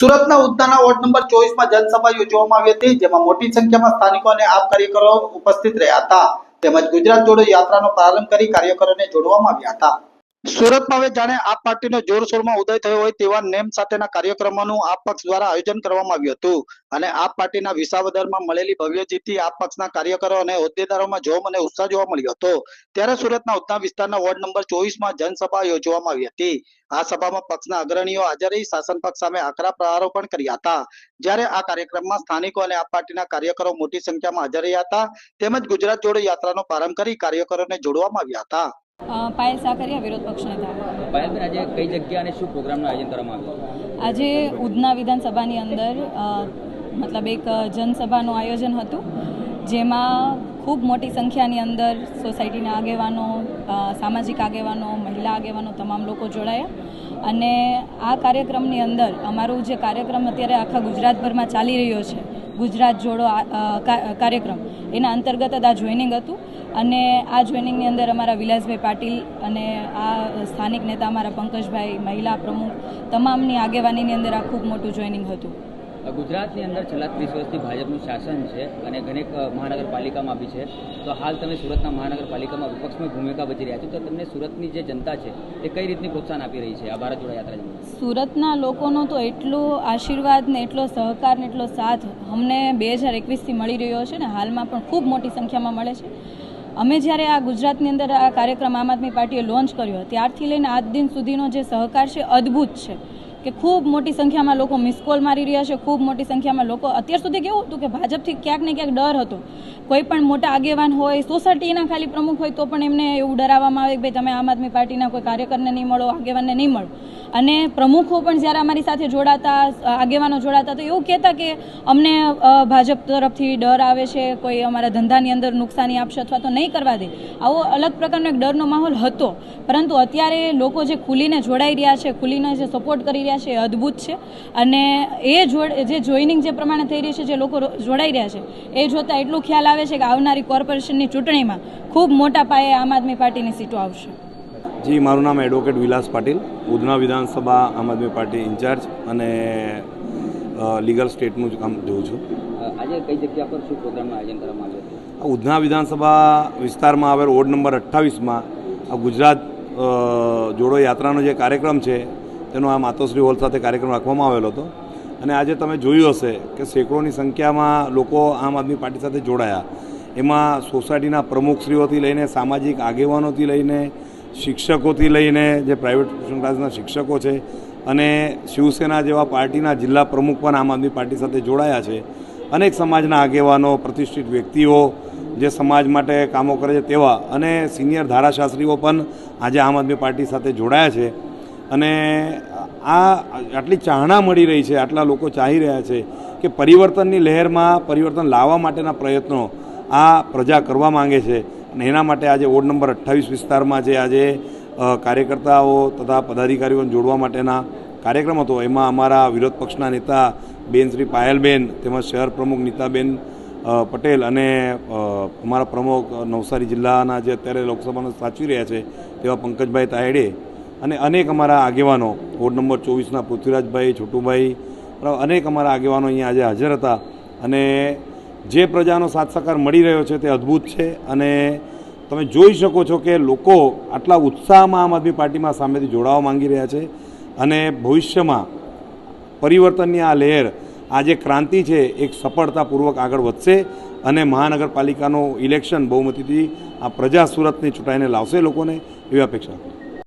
સુરતના ઉદ્યાના ward number ચોવીસમાં જનસભા યોજવામાં આવી હતી, જેમાં મોટી સંખ્યામાં સ્થાનિકો અને આપ કાર્યકરો ઉપસ્થિત રહ્યા હતા. તેમજ ગુજરાત જોડો યાત્રાનો પ્રારંભ કરી કાર્યકરોને જોડવામાં આવ્યા હતા. સુરતમાં હવે જાણે આપ પાર્ટીનો જોરશોરમાં ઉદય થયો હોય તેવા નેમ સાથેના કાર્યક્રમોનું આપ પક્ષ દ્વારા આયોજન કરવામાં આવ્યું હતું. અને આપ પાર્ટીના વિસાવદરમાં મળેલી ભવ્ય જીતથી આપ પક્ષના કાર્યકરો અને હોદ્દેદારોમાં જોમ અને ઉત્સાહ જોવા મળ્યો હતો. ત્યારે સુરતના ઉધના વિસ્તારના વોર્ડ નંબર ચોવીસમાં જનસભા યોજવામાં આવી હતી. આ સભામાં પક્ષના અગ્રણીઓ હાજર રહી શાસન પક્ષ સામે આકરા પ્રહારો પણ કર્યા હતા. જ્યારે આ કાર્યક્રમમાં સ્થાનિકો અને આપ પાર્ટીના કાર્યકરો મોટી સંખ્યામાં હાજર રહ્યા હતા. તેમજ ગુજરાત જોડો યાત્રાનો પ્રારંભ કરી કાર્યકરોને જોડવામાં આવ્યા હતા. પાયલ સાકરિયા વિરોધ પક્ષ નેતા. પાયલબેન આજે કઈ જગ્યા અને શું પ્રોગ્રામનું આયોજન કરવામાં આવ્યું? આજે ઉધના વિધાનસભાની અંદર મતલબ એક જનસભાનું આયોજન હતું જેમાં ખૂબ મોટી સંખ્યાની અંદર સોસાયટીના આગેવાનો સામાજિક આગેવાનો મહિલા આગેવાનો તમામ લોકો જોડાયા અને આ કાર્યક્રમની અંદર અમારું જે કાર્યક્રમ અત્યારે આખા ગુજરાતભરમાં ચાલી રહ્યો છે ગુજરાત જોડો કાર્યક્રમ. એના અંતર્ગત જ આ જોઈનિંગ હતું. અને આ જોઈનિંગની અંદર અમારા વિલાસભાઈ પાટીલ અને આ સ્થાનિક નેતા અમારા પંકજભાઈ મહિલા પ્રમુખ, તમામની આગેવાનીની અંદર આ ખૂબ મોટું જોઈનિંગ હતું. ગુજરાતની અંદર છેલ્લા ત્રીસ વર્ષથી ભાજપનું શાસન છે અને ઘણીક મહાનગરપાલિકામાં બી છે. તો હાલ તમે સુરતના મહાનગરપાલિકામાં વિપક્ષમાં ભૂમિકા ભજવી રહ્યા છો, તો તમને સુરતની જે જનતા છે તે કઈ રીતની પ્રોત્સાહન આપી રહી છે આ ભારત જોડો યાત્રા સુરતના લોકોનો તો એટલો આશીર્વાદ ને એટલો સહકાર ને એટલો સાથ અમને બે હજાર એકવીસથી મળી રહ્યો છે ને, હાલમાં પણ ખૂબ મોટી સંખ્યામાં મળે છે. અમે જ્યારે આ ગુજરાતની અંદર આ કાર્યક્રમ આમ આદમી પાર્ટીએ લોન્ચ કર્યો, ત્યારથી લઈને આજ દિન સુધીનો જે સહકાર છે અદ્ભુત છે. કે ખૂબ મોટી સંખ્યામાં લોકો મિસકોલ મારી રહ્યા છે, ખૂબ મોટી સંખ્યામાં લોકો, અત્યાર સુધી કેવું હતું કે ભાજપથી ક્યાંક ને ક્યાંક ડર હતો. કોઈ પણ મોટા આગેવાન હોય સોસાયટીના ખાલી પ્રમુખ હોય તો પણ એમને એવું ડરાવવામાં આવે કે ભાઈ તમે આમ આદમી પાર્ટીના કોઈ કાર્યકરને નહીં મળો, આગેવાનને નહીં મળો. અને પ્રમુખો પણ જ્યારે અમારી સાથે જોડાતા આગેવાનો જોડાતા, તો એવું કહેતા કે અમને ભાજપ તરફથી ડર આવે છે, કોઈ અમારા ધંધાની અંદર નુકસાની આપશે અથવા તો નહીં કરવા દે. આવો અલગ પ્રકારનો એક ડરનો માહોલ હતો. પરંતુ અત્યારે લોકો જે ખુલીને જોડાઈ રહ્યા છે, ખુલીને જે સપોર્ટ કરી રહ્યા છે એ અદ્ભુત છે. અને એ જે જોઈનિંગ જે પ્રમાણે થઈ રહી છે, જે લોકો જોડાઈ રહ્યા છે, એ જોતાં એટલું ખ્યાલ આવે છે કે આવનારી કોર્પોરેશનની ચૂંટણીમાં ખૂબ મોટા પાયે આમ આદમી પાર્ટીની સીટો આવશે. જી મારું નામ એડવોકેટ વિલાસ પાટીલ ઉધના વિધાનસભા Aam Aadmi party in charge અને લીગલ સ્ટેટનું જ કામ જોઉં છું. આજે કઈ જગ્યા પર શું પ્રોગ્રામનું આયોજન કરવામાં આવ્યું આ ઉધના વિધાનસભા વિસ્તારમાં આવેલ વોર્ડ નંબર અઠ્ઠાવીસમાં આ ગુજરાત જોડો યાત્રાનો જે કાર્યક્રમ છે તેનો આ માતોશ્રી હોલ સાથે કાર્યક્રમ રાખવામાં આવેલો હતો. અને આજે તમે જોયું હશે કે સેંકડોની સંખ્યામાં લોકો આમ આદમી પાર્ટી સાથે જોડાયા. એમાં સોસાયટીના પ્રમુખશ્રીઓથી લઈને સામાજિક આગેવાનોથી લઈને શિક્ષકોથી લઈને જે પ્રાઇવેટ ટ્યુશન ક્લાસના શિક્ષકો છે અને શિવસેના જેવા પાર્ટીના જિલ્લા પ્રમુખ પણ આમ આદમી પાર્ટી સાથે જોડાયા છે. અનેક સમાજના આગેવાનો, પ્રતિષ્ઠિત વ્યક્તિઓ જે સમાજ માટે કામો કરે છે તેવા અને સિનિયર ધારાશાસ્ત્રીઓ પણ આજે આમ આદમી પાર્ટી સાથે જોડાયા છે. અને આ આટલી ચાહના મળી રહી છે, આટલા લોકો ચાહી રહ્યા છે કે પરિવર્તનની લહેરમાં પરિવર્તન લાવવા માટેના પ્રયત્નો આ પ્રજા કરવા માંગે છે. અને એના માટે આજે વોર્ડ નંબર અઠ્ઠાવીસ વિસ્તારમાં જે આજે કાર્યકર્તાઓ તથા પદાધિકારીઓને જોડવા માટેના કાર્યક્રમ હતો. એમાં અમારા વિરોધ પક્ષના નેતા બેન શ્રી પાયલબેન તેમજ શહેર પ્રમુખ નીતાબેન પટેલ અને અમારા પ્રમુખ નવસારી જિલ્લાના જે અત્યારે લોકસભામાં સાચવી રહ્યા છે તેવા પંકજભાઈ તાયડે અને અનેક અમારા આગેવાનો, વોર્ડ નંબર ચોવીસના પૃથ્વીરાજભાઈ છોટુભાઈ અનેક અમારા આગેવાનો અહીંયા આજે હાજર હતા. અને જે પ્રજાનો સાથ સહકાર મળી રહ્યો છે તે અદ્ભુત છે અને તમે જોઈ શકો છો કે લોકો આટલા ઉત્સાહમાં આમ આદમી પાર્ટીમાં સામેથી જોડાવા માંગી રહ્યા છે અને ભવિષ્યમાં પરિવર્તનની આ લહેર, આ જે ક્રાંતિ છે, એક સફળતાપૂર્વક આગળ વધશે અને મહાનગરપાલિકાનું ઇલેક્શન બહુમતીથી આ પ્રજા સુરતની ચૂંટાઈને લાવશે લોકોને એવી અપેક્ષા